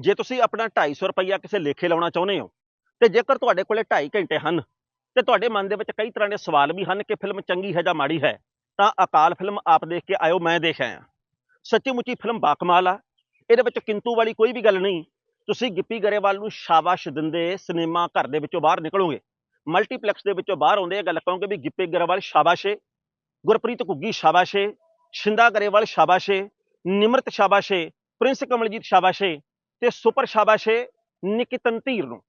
ਜੇ ਤੁਸੀਂ ਆਪਣਾ 250 ਰੁਪਈਆ ਕਿਸੇ ਲੇਖੇ ਲਾਉਣਾ ਚਾਹੁੰਦੇ ਹੋ, ਤੇ ਜੇਕਰ ਤੁਹਾਡੇ ਕੋਲੇ 2.5 ਘੰਟੇ ਹਨ, ਤੇ ਤੁਹਾਡੇ ਮਨ ਦੇ ਵਿੱਚ ਕਈ ਤਰ੍ਹਾਂ ਦੇ ਸਵਾਲ ਵੀ ਹਨ ਕਿ ਫਿਲਮ ਚੰਗੀ ਹੈ ਜਾਂ ਮਾੜੀ ਹੈ, ਤਾਂ ਅਕਾਲ ਫਿਲਮ ਆਪ ਦੇਖ ਕੇ ਆਇਓ, ਮੈਂ ਦੇਖ ਆਇਆ। ਸੱਚੀ ਮੁੱਚੀ ਫਿਲਮ ਬਾਕਮਾਲ ਆ, ਇਹਦੇ ਵਿੱਚ ਕਿੰਤੂ ਵਾਲੀ ਕੋਈ ਵੀ ਗੱਲ ਨਹੀਂ। ਤੁਸੀਂ ਗਿੱਪੀ ਗਰੇਵਾਲ ਨੂੰ ਸ਼ਾਬਾਸ਼ ਦਿੰਦੇ ਸਿਨੇਮਾ ਘਰ ਦੇ ਵਿੱਚੋਂ ਬਾਹਰ ਨਿਕਲੋਗੇ, ਮਲਟੀਪਲੈਕਸ ਦੇ ਵਿੱਚੋਂ ਬਾਹਰ ਆਉਂਦੇ ਇਹ ਗੱਲ ਕਹੋਗੇ ਵੀ ਗਿੱਪੀ ਗਰੇਵਾਲ ਸ਼ਾਬਾਸ਼ੇ ਗੁਰਪ੍ਰੀਤ ਘੁੱਗੀ ਸ਼ਾਬਾਸ਼ੇ ਸ਼ਿੰਦਾ ਗਰੇਵਾਲ ਸ਼ਾਬਾਸ਼ੇ ਨਿਮਰਤ ਸ਼ਾਬਾਸ਼ੇ ਪ੍ਰਿੰਸ ਕਮਲਜੀਤ ਸ਼ਾਬਾਸ਼ੇ ਤੇ ਸੁਪਰ ਸ਼ਾਬਾਸ਼ੇ ਏ ਨਿਕਿਤਨ ਧੀਰ ਨੂੰ।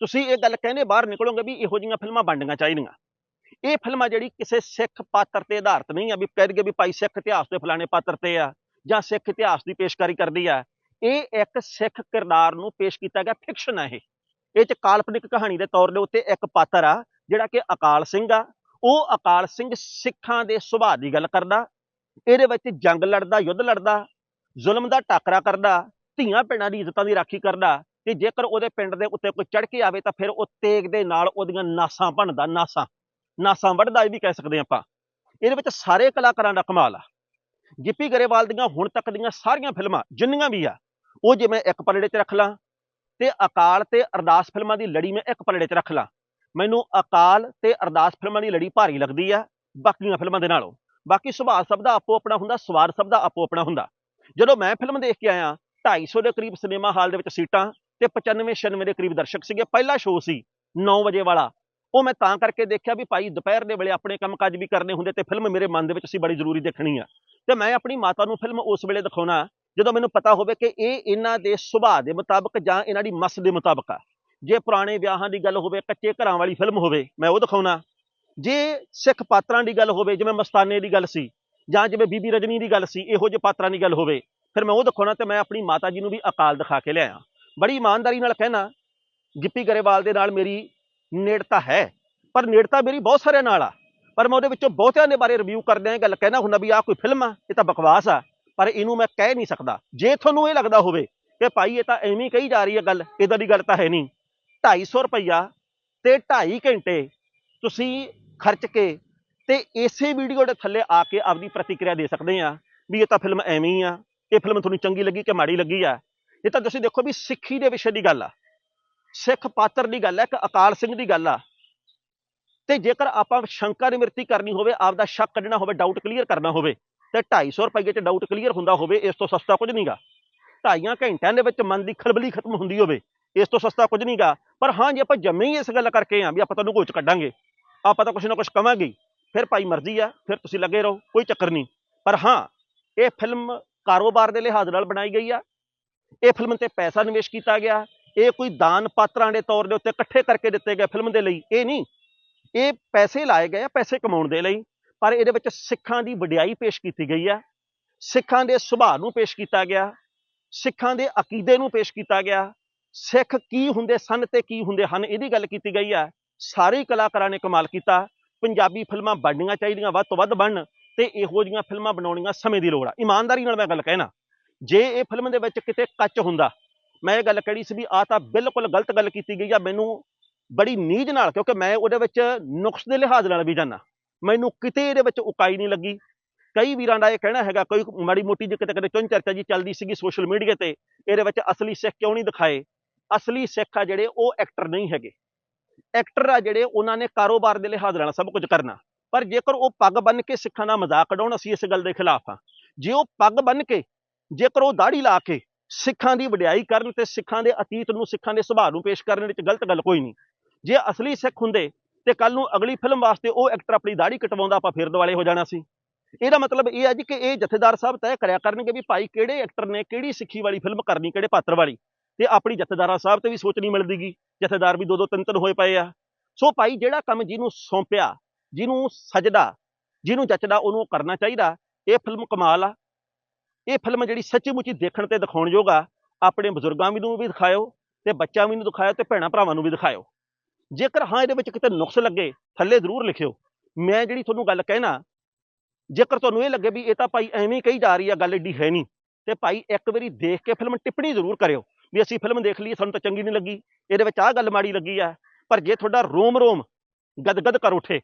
ਤੁਸੀਂ ਇਹ ਗੱਲ ਕਹਿੰਦੇ ਬਾਹਰ ਨਿਕਲੋਗੇ ਵੀ ਇਹੋ ਜਿਹੀਆਂ ਫਿਲਮਾਂ ਬਣਨੀਆਂ ਚਾਹੀਦੀਆਂ। ਇਹ ਫਿਲਮਾਂ ਜਿਹੜੀ ਕਿਸੇ ਸਿੱਖ ਪਾਤਰ ਤੇ ਆਧਾਰਿਤ ਨਹੀਂ ਆ ਵੀ ਕਹਿ ਦਈਏ ਵੀ ਭਾਈ ਸਿੱਖ ਇਤਿਹਾਸ ਦੇ ਫਲਾਣੇ ਪਾਤਰ ਤੇ ਆ ਜਾਂ ਸਿੱਖ ਇਤਿਹਾਸ ਦੀ ਪੇਸ਼ਕਾਰੀ ਕਰਦੀ ਆ। ਇਹ ਇੱਕ ਸਿੱਖ ਕਿਰਦਾਰ ਨੂੰ ਪੇਸ਼ ਕੀਤਾ ਗਿਆ ਫਿਕਸ਼ਨ ਆ ਇਹ। ਇਹ ਚ ਕਾਲਪਨਿਕ ਕਹਾਣੀ ਦੇ ਤੌਰ ਦੇ ਉੱਤੇ ਇੱਕ ਪਾਤਰ ਆ ਜਿਹੜਾ ਕਿ ਅਕਾਲ ਸਿੰਘ ਆ। ਉਹ ਅਕਾਲ ਸਿੰਘ ਸਿੱਖਾਂ ਦੇ ਸੁਭਾਅ ਦੀ ਗੱਲ ਕਰਦਾ। ਇਹਦੇ ਵਿੱਚ ਜੰਗ ਲੜਦਾ, ਯੁੱਧ ਲੜਦਾ, ਜ਼ੁਲਮ ਦਾ ਟਾਕਰਾ ਕਰਦਾ ਧੀਆਂ ਭੈਣਾਂ ਦੀ ਇੱਜ਼ਤਾਂ ਦੀ ਰਾਖੀ ਕਰਦਾ, ਤੇ ਜੇਕਰ ਉਹਦੇ ਪਿੰਡ ਦੇ ਉੱਤੇ ਕੋਈ ਚੜ ਕੇ ਆਵੇ ਤਾਂ ਫਿਰ ਉਹ ਤੇਗ ਦੇ ਨਾਲ ਉਹਦੀਆਂ ਨਾਸਾਂ ਭੰਨਦਾ ਨਾਸਾਂ। ਨਾਸਾਂ ਵੱਢਦਾ ਇਹ ਵੀ ਕਹਿ ਸਕਦੇ ਆਪਾਂ। ਇਹਦੇ ਵਿੱਚ ਸਾਰੇ ਕਲਾਕਾਰਾਂ ਦਾ ਕਮਾਲ ਆ। ਗਿੱਪੀ ਗਰੇਵਾਲ ਦੀਆਂ ਹੁਣ ਤੱਕ ਦੀਆਂ ਸਾਰੀਆਂ ਫਿਲਮਾਂ, ਜਿੰਨੀਆਂ ਵੀ ਆ, ਉਹ ਜੇ ਮੈਂ ਇੱਕ ਪਲੜੇ 'ਚ ਰੱਖ ਲਾਂ, ਤੇ ਅਕਾਲ ਤੇ ਅਰਦਾਸ ਫਿਲਮਾਂ ਦੀ ਲੜੀ ਮੈਂ ਇੱਕ ਪਲੜੇ 'ਚ ਰੱਖ ਲਾਂ। ਮੈਨੂੰ ਅਕਾਲ ਤੇ ਅਰਦਾਸ ਫਿਲਮਾਂ ਦੀ ਲੜੀ ਭਾਰੀ ਲੱਗਦੀ ਆ, ਬਾਕੀਆਂ ਫਿਲਮਾਂ ਦੇ ਨਾਲੋਂ। ਬਾਕੀ ਸੁਭਾਅ ਸਭ ਦਾ ਆਪੋ ਆਪਣਾ ਹੁੰਦਾ, ਸਵਾਦ ਸਭ ਦਾ ਆਪੋ ਆਪਣਾ ਹੁੰਦਾ। ਜਦੋਂ ਮੈਂ ਫਿਲਮ ਦੇਖ ਕੇ ਆਇਆ 250 ਦੇ ਕਰੀਬ ਸਿਨੇਮਾ ਹਾਲ ਦੇ ਵਿੱਚ ਸੀਟਾਂ ਤੇ 95 96 ਦੇ ਕਰੀਬ ਦਰਸ਼ਕ ਸੀਗੇ। ਪਹਿਲਾ ਸ਼ੋਅ ਸੀ 9 ਵਜੇ ਵਾਲਾ। ਉਹ ਮੈਂ ਤਾਂ ਕਰਕੇ ਦੇਖਿਆ ਵੀ ਭਾਈ ਦੁਪਹਿਰ ਦੇ ਵੇਲੇ ਆਪਣੇ ਕੰਮਕਾਜ ਵੀ ਕਰਨੇ ਹੁੰਦੇ ਤੇ ਫਿਲਮ ਮੇਰੇ ਮਨ ਦੇ ਵਿੱਚ ਸੀ ਬੜੀ ਜ਼ਰੂਰੀ ਦੇਖਣੀ ਆ। ਤੇ ਮੈਂ ਆਪਣੀ ਮਾਤਾ ਨੂੰ ਫਿਲਮ ਉਸ ਵੇਲੇ ਦਿਖਾਉਣਾ, ਜਦੋਂ ਮੈਨੂੰ ਪਤਾ ਹੋਵੇ ਕਿ ਇਹ ਇਹਨਾਂ ਦੇ ਸੁਭਾਅ ਦੇ ਮੁਤਾਬਕ ਜਾਂ ਇਹਨਾਂ ਦੀ ਮਸ ਦੇ ਮੁਤਾਬਕ ਆ। ਜੇ ਪੁਰਾਣੇ ਵਿਆਹਾਂ ਦੀ ਗੱਲ ਹੋਵੇ, ਕੱਚੇ ਘਰਾਂ ਵਾਲੀ ਫਿਲਮ ਹੋਵੇ, ਮੈਂ ਉਹ ਦਿਖਾਉਣਾ। ਜੇ ਸਿੱਖ ਪਾਤਰਾਂ ਦੀ ਗੱਲ ਹੋਵੇ, ਜਿਵੇਂ ਮਸਤਾਨੇ ਦੀ ਗੱਲ ਸੀ ਜਾਂ ਜਿਵੇਂ ਬੀਬੀ ਰਜਨੀ ਦੀ ਗੱਲ ਸੀ, ਇਹੋ ਜਿਹੇ ਪਾਤਰਾਂ ਦੀ ਗੱਲ ਹੋਵੇ ਫਿਰ ਮੈਂ ਉਹ ਦਿਖਾਉਣਾ ਤੇ ਮੈਂ ਆਪਣੀ ਮਾਤਾ ਜੀ ਨੂੰ ਵੀ ਅਕਾਲ ਦਿਖਾ ਕੇ ਲਿਆਇਆ। ਬੜੀ ਇਮਾਨਦਾਰੀ ਨਾਲ ਕਹਿਣਾ, ਗਿੱਪੀ ਗਰੇਵਾਲ ਦੇ ਨਾਲ ਮੇਰੀ ਨੇੜਤਾ ਹੈ, ਪਰ ਨੇੜਤਾ ਮੇਰੀ ਬਹੁਤ ਸਾਰਿਆਂ ਨਾਲ ਆ। ਪਰ ਮੈਂ ਉਹਦੇ ਵਿੱਚੋਂ ਬਹੁਤਿਆਂ ਦੇ ਬਾਰੇ ਰਿਵਿਊ ਕਰਦਿਆਂ ਇਹ ਗੱਲ ਕਹਿਣਾ ਹੁੰਦਾ ਵੀ ਆਹ ਕੋਈ ਫਿਲਮ ਆ, ਇਹ ਤਾਂ ਬਕਵਾਸ ਆ, ਪਰ ਇਹਨੂੰ ਮੈਂ ਕਹਿ ਨਹੀਂ ਸਕਦਾ। ਜੇ ਤੁਹਾਨੂੰ ਇਹ ਲੱਗਦਾ ਹੋਵੇ ਕਿ ਭਾਈ ਇਹ ਤਾਂ ਐਵੇਂ ਕਹੀ ਜਾ ਰਹੀ ਹੈ ਗੱਲ ਇਦਾਂ ਦੀ ਗੱਲ ਤਾਂ ਹੈ ਨਹੀਂ। 250 ਰੁਪਈਆ ਤੇ 2.5 ਘੰਟੇ ਤੁਸੀਂ ਖਰਚ ਕੇ ਤੇ ਇਸੇ ਵੀਡੀਓ ਦੇ ਥੱਲੇ ਆ ਕੇ ਆਪਦੀ ਪ੍ਰਤੀਕਿਰਿਆ ਦੇ ਸਕਦੇ ਆ ਵੀ ਇਹ ਤਾਂ ਫਿਲਮ ਐਵੇਂ ਹੀ ਆ। ਇਹ ਫਿਲਮ ਤੁਹਾਨੂੰ ਚੰਗੀ ਲੱਗੀ ਕਿ ਮਾੜੀ ਲੱਗੀ ਆ? ਇਹ ਤਾਂ ਤੁਸੀਂ ਦੇਖੋ ਵੀ ਸਿੱਖੀ ਦੇ ਵਿਸ਼ੇ ਦੀ ਗੱਲ ਆ। ਸਿੱਖ ਪਾਤਰ ਦੀ ਗੱਲ ਆ, ਇੱਕ ਅਕਾਲ ਸਿੰਘ ਦੀ ਗੱਲ ਆ। ਤੇ ਜੇਕਰ ਆਪਾਂ ਸ਼ੰਕਾ ਨਿਵਰਤੀ ਕਰਨੀ ਹੋਵੇ, ਆਪਦਾ ਸ਼ੱਕ ਕੱਢਣਾ ਹੋਵੇ ਡਾਊਟ ਕਲੀਅਰ ਕਰਨਾ ਹੋਵੇ, ਤੇ 250 ਰੁਪਏ 'ਚ ਡਾਊਟ ਕਲੀਅਰ ਹੁੰਦਾ ਹੋਵੇ, ਇਸ ਤੋਂ ਸਸਤਾ ਕੁਝ ਨਹੀਂਗਾ ਢਾਈਆਂ ਘੰਟਿਆਂ ਦੇ ਵਿੱਚ ਮਨ ਦੀ ਖਲਬਲੀ ਖਤਮ ਹੁੰਦੀ ਹੋਵੇ, ਇਸ ਤੋਂ ਸਸਤਾ ਕੁਝ ਨਹੀਂਗਾ ਪਰ ਹਾਂ, ਜੇ ਆਪਾਂ ਜੰਮੇ ਹੀ ਇਸ ਗੱਲ ਕਰਕੇ ਆ ਵੀ ਆਪਾਂ ਤੁਹਾਨੂੰ ਕੋਚ ਕੱਢਾਂਗੇ, ਆਪਾਂ ਤਾਂ ਕੁਛ ਨਾ ਕੁਛ ਕਵਾਂਗੇ ਫਿਰ ਭਾਈ ਮਰਜ਼ੀ ਆ, ਫਿਰ ਤੁਸੀਂ ਲੱਗੇ ਰਹੋ, ਕੋਈ ਚੱਕਰ ਨਹੀਂ। ਪਰ ਹਾਂ, ਇਹ ਫਿਲਮ ਕਾਰੋਬਾਰ ਦੇ ਲਿਹਾਜ਼ ਨਾਲ ਬਣਾਈ ਗਈ ਆ। ਇਹ ਫਿਲਮ ਤੇ ਪੈਸਾ ਨਿਵੇਸ਼ ਕੀਤਾ ਗਿਆ। ਇਹ ਕੋਈ ਦਾਨ ਪਾਤਰਾਂ ਦੇ ਤੌਰ ਦੇ ਉੱਤੇ ਇਕੱਠੇ ਕਰਕੇ ਦਿੱਤੇ ਗਏ ਫਿਲਮ ਦੇ ਲਈ ਇਹ ਨਹੀਂ। ਇਹ ਪੈਸੇ ਲਾਏ ਗਏ ਆ, ਪੈਸੇ ਕਮਾਉਣ ਦੇ ਲਈ। ਪਰ ਇਹਦੇ ਵਿੱਚ ਸਿੱਖਾਂ ਦੀ ਵਡਿਆਈ ਪੇਸ਼ ਕੀਤੀ ਗਈ ਆ। ਸਿੱਖਾਂ ਦੇ ਸੁਭਾਅ ਨੂੰ ਪੇਸ਼ ਕੀਤਾ ਗਿਆ। ਸਿੱਖਾਂ ਦੇ ਅਕੀਦੇ ਨੂੰ ਪੇਸ਼ ਕੀਤਾ ਗਿਆ। ਸਿੱਖ ਕੀ ਹੁੰਦੇ ਸਨ ਤੇ ਕੀ ਹੁੰਦੇ ਹਨ, ਇਹਦੀ ਗੱਲ ਕੀਤੀ ਗਈ ਆ। ਸਾਰੇ ਕਲਾਕਾਰਾਂ ਨੇ ਕਮਾਲ ਕੀਤਾ। ਪੰਜਾਬੀ ਫਿਲਮਾਂ ਬਣਨੀਆਂ ਚਾਹੀਦੀਆਂ, ਵੱਧ ਤੋਂ ਵੱਧ ਬਣਨ। ਤੇ ਇਹੋ ਜਿਹੀਆਂ ਫਿਲਮਾਂ ਬਣਾਉਣੀਆਂ ਸਮੇਂ ਦੀ ਲੋੜ ਆ। ਇਮਾਨਦਾਰੀ ਨਾਲ ਮੈਂ ਗੱਲ ਕਹਿਣਾ, ਜੇ ਇਹ ਫਿਲਮ ਦੇ ਵਿੱਚ ਕਿਤੇ ਕੱਚ ਹੁੰਦਾ, ਮੈਂ ਇਹ ਗੱਲ ਕਹਿਣੀ ਸੀ ਵੀ ਆ ਤਾਂ ਬਿਲਕੁਲ ਗਲਤ ਗੱਲ ਕੀਤੀ ਗਈ ਆ, ਮੈਨੂੰ ਬੜੀ ਨੀਝ ਨਾਲ, ਕਿਉਂਕਿ ਮੈਂ ਉਹਦੇ ਵਿੱਚ ਨੁਕਸ ਦੇ ਲਿਹਾਜ਼ ਨਾਲ ਵੀ ਜਾਣਾ ਮੈਨੂੰ ਕਿਤੇ ਇਹਦੇ ਵਿੱਚ ਉਕਾਈ ਨਹੀਂ ਲੱਗੀ। ਕਈ ਵੀਰਾਂ ਦਾ ਇਹ ਕਹਿਣਾ ਹੈਗਾ, ਕੋਈ ਮਾੜੀ ਮੋਟੀ ਜੇ ਕਿਤੇ ਕਿਤੇ ਚੁੰਨ ਚਰਚਾ ਜੀ ਚੱਲਦੀ ਸੀਗੀ ਸੋਸ਼ਲ ਮੀਡੀਆ ਤੇ, ਇਹਦੇ ਵਿੱਚ ਅਸਲੀ ਸਿੱਖ ਕਿਉਂ ਨਹੀਂ ਦਿਖਾਏ? ਅਸਲੀ ਸਿੱਖ ਆ ਜਿਹੜੇ ਉਹ ਐਕਟਰ ਨਹੀਂ ਹੈਗੇ। ਐਕਟਰ ਆ ਜਿਹੜੇ ਉਹਨਾਂ ਨੇ ਕਾਰੋਬਾਰ ਦੇ ਲਿਹਾਜ਼ ਨਾਲ ਸਭ ਕੁਝ ਕਰਨਾ। ਪਰ ਜੇਕਰ ਉਹ ਪੱਗ ਬੰਨ ਕੇ ਸਿੱਖਾਂ ਦਾ ਮਜ਼ਾਕ ਉਡਾਉਣ, ਅਸੀਂ ਇਸ ਗੱਲ ਦੇ ਖਿਲਾਫ ਆ ਜੇ ਉਹ ਪੱਗ ਬੰਨ ਕੇ, ਜੇਕਰ ਉਹ ਦਾੜੀ ਲਾ ਕੇ ਸਿੱਖਾਂ ਦੀ ਵਡਿਆਈ ਕਰਨ ਤੇ ਸਿੱਖਾਂ ਦੇ ਅਤੀਤ ਨੂੰ, ਸਿੱਖਾਂ ਦੇ ਸੁਭਾਅ ਨੂੰ ਪੇਸ਼ ਕਰਨ ਵਿੱਚ ਗਲਤ ਗੱਲ ਕੋਈ ਨਹੀਂ। ਜੇ ਅਸਲੀ ਸਿੱਖ ਹੁੰਦੇ ਤੇ ਕੱਲ ਨੂੰ ਅਗਲੀ ਫਿਲਮ ਵਾਸਤੇ ਉਹ ਐਕਟਰ ਆਪਣੀ ਦਾੜੀ ਕਟਵਾਉਂਦਾ, ਆਪਾਂ ਫਿਰ ਦੁਆਲੇ ਹੋ ਜਾਣਾ ਸੀ। ਇਹਦਾ ਮਤਲਬ ਇਹ ਹੈ ਜੀ ਕਿ ਇਹ ਜਥੇਦਾਰ ਸਾਹਿਬ ਤੈਅ ਕਰਿਆ ਕਰਨਗੇ ਵੀ ਭਾਈ ਕਿਹੜੇ ਐਕਟਰ ਨੇ ਕਿਹੜੀ ਸਿੱਖੀ ਵਾਲੀ ਫਿਲਮ ਕਰਨੀ, ਕਿਹੜੇ ਪਾਤਰ ਵਾਲੀ। ਤੇ ਆਪਣੀ ਜਥੇਦਾਰਾਂ ਸਾਹਿਬ ਤੇ ਵੀ ਸੋਚਣੀ ਨਹੀਂ ਮਿਲਦੀਗੀ। ਜਥੇਦਾਰ ਵੀ ਦੋ ਦੋ ਤਿੰਨ ਤਿੰਨ ਹੋਏ ਪਏ ਆ। ਸੋ ਭਾਈ ਜਿਹੜਾ ਕੰਮ ਜਿਹਨੂੰ ਸੌਂਪਿਆ ਜਿਹਨੂੰ ਸਜਦਾ, ਜਿਹਨੂੰ ਜੱਚਦਾ, ਉਹਨੂੰ ਕਰਨਾ ਚਾਹੀਦਾ। ਇਹ ਫਿਲਮ ਕਮਾਲ ਆ। ਇਹ ਫਿਲਮ ਜਿਹੜੀ ਸੱਚੀ ਮੁੱਚੀ ਦੇਖਣ ਤੇ ਦਿਖਾਉਣ ਯੋਗ ਆ, ਆਪਣੇ ਬਜ਼ੁਰਗਾਂ ਵੀ ਨੂੰ ਵੀ ਦਿਖਾਇਓ ਤੇ ਬੱਚਿਆਂ ਵੀ ਨੂੰ ਦਿਖਾਇਓ ਤੇ ਭੈਣਾਂ ਭਰਾਵਾਂ ਨੂੰ ਵੀ ਦਿਖਾਇਓ। ਜੇਕਰ ਹਾਂ ਇਹਦੇ ਵਿੱਚ ਕਿਤੇ ਨੁਕਸ ਲੱਗੇ, ਥੱਲੇ ਜ਼ਰੂਰ ਲਿਖਿਓ। ਮੈਂ ਜਿਹੜੀ ਤੁਹਾਨੂੰ ਗੱਲ ਕਹਿਣਾ, ਜੇਕਰ ਤੁਹਾਨੂੰ ਇਹ ਲੱਗੇ ਵੀ ਇਹ ਤਾਂ ਭਾਈ ਐਵੇਂ ਕਹੀ ਜਾ ਰਹੀ ਆ, ਗੱਲ ਏਡੀ ਹੈ ਨਹੀਂ, ਤੇ ਭਾਈ ਇੱਕ ਵਾਰੀ ਦੇਖ ਕੇ ਫਿਲਮ ਟਿੱਪਣੀ ਜ਼ਰੂਰ ਕਰਿਓ ਵੀ ਅਸੀਂ ਫਿਲਮ ਦੇਖ ਲਈ ਸਾਨੂੰ ਤਾਂ ਚੰਗੀ ਨਹੀਂ ਲੱਗੀ, ਇਹਦੇ ਵਿੱਚ ਆਹ ਗੱਲ ਮਾੜੀ ਲੱਗੀ ਆ, ਪਰ ਜੇ ਤੁਹਾਡਾ ਰੋਮ ਰੋਮ ਗਦਗਦ ਕਰ ਉਠੇ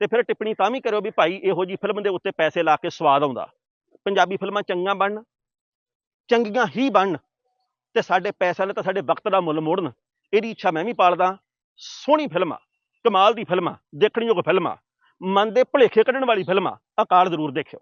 ਤੇ ਫਿਰ ਟਿੱਪਣੀ ਤਾਂ ਵੀ ਕਰਿਓ ਵੀ ਭਾਈ ਇਹੋ ਜੀ ਫਿਲਮ ਦੇ ਉੱਤੇ ਪੈਸੇ ਲਾ ਕੇ ਸਵਾਦ ਆਉਂਦਾ। ਪੰਜਾਬੀ ਫਿਲਮਾਂ ਚੰਗੀਆਂ ਬਣਨ ਚੰਗੀਆਂ ਹੀ ਬਣਨ ਤੇ ਸਾਡੇ ਪੈਸਿਆਂ ਨੇ ਤਾਂ ਸਾਡੇ ਵਕਤ ਦਾ ਮੁੱਲ ਮੋੜਨ। ਇਹਦੀ ਇੱਛਾ ਮੈਂ ਵੀ ਪਾਲਦਾ। ਸੋਹਣੀ ਫਿਲਮਾਂ ਕਮਾਲ ਦੀ ਫਿਲਮਾਂ ਦੇਖਣਯੋਗ ਫਿਲਮਾਂ ਮਨ ਦੇ ਭੁਲੇਖੇ ਕੱਢਣ ਵਾਲੀ ਫਿਲਮਾਂ ਅਕਾਲ ਜ਼ਰੂਰ ਦੇਖਿਓ।